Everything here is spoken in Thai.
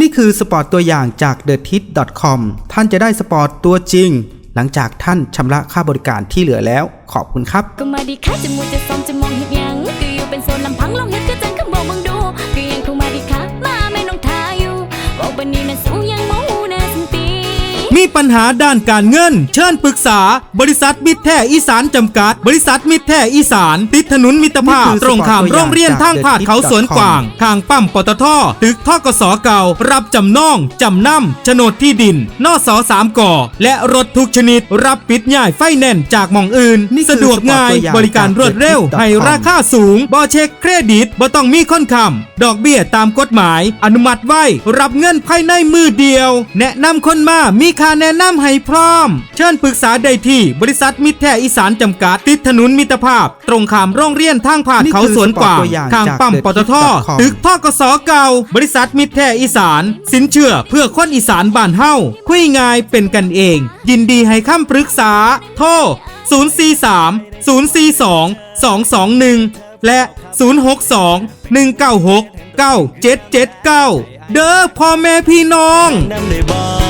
นี่คือสปอร์ตตัวอย่างจาก t h e t i t c o m ท่านจะได้สปอร์ตตัวจริง หลังจากท่านชำระค่าบริการที่เหลือแล้ว ขอบคุณครับ ก็มาดีค่ะจะมูจะซอมจะมองเห็นยังก็อยู่เป็นโซนลำพังลองเห็นก็จังคำบอกมึงดูก็ยังคงมาดีค่ะมาไม่น้องทาอยู่บอกวันนี้น่ะสูงยังมอง มีปัญหาด้านการเงิน เชิญปรึกษา บริษัทมิตรแท้อีสานจำกัด บริษัทมิตรแท้อีสาน ติดถนนมิตรภาพนี่คือตรงข้ามสปอร์ตตัวอย่างโรงเรียนทางผาดเขาสวนกวางทางปั๊มปตทตึกทกสเก่า รับจำนอง จำนำโฉนดที่ดินนอสอสามก่อ และรถทุกชนิด รับปิดย่ายไฟแนนซ์จากหมองอื่นนี่คือสะดวกง่ายสปอร์ตตัวอย่างบริการรวดเร็วจากให้ราคาสูงบ่เช็คเครดิตบ่ต้องมีค่อนคำดอกเบี้ยตามกฎหมาย อนุมัติไว้ รับเงินภายในมือเดียว แนะนำคนมามีค่าแนะนำให้พร้อม เชิญปรึกษาได้ที่บริษัทมิตรแท้อีสานจำกัดติดถนนมิตรภาพ ตรงข้ามโรงเรียนทางผ่านนี่คือเขาสวนกวางสปอร์ตตัวอย่างข้างจากปั๊ม The ปตท Tip.com ตึกทกสเก่า บริษัทมิตรแท้อีสาน สินเชื่อเพื่อคนอีสานบ้านเฮาคุยง่ายเป็นกันเอง ยินดีให้คำปรึกษา โทร 043 042 221 และ 062 196 9779 เด้อพ่อแม่พี่น้องน้ำได้บ่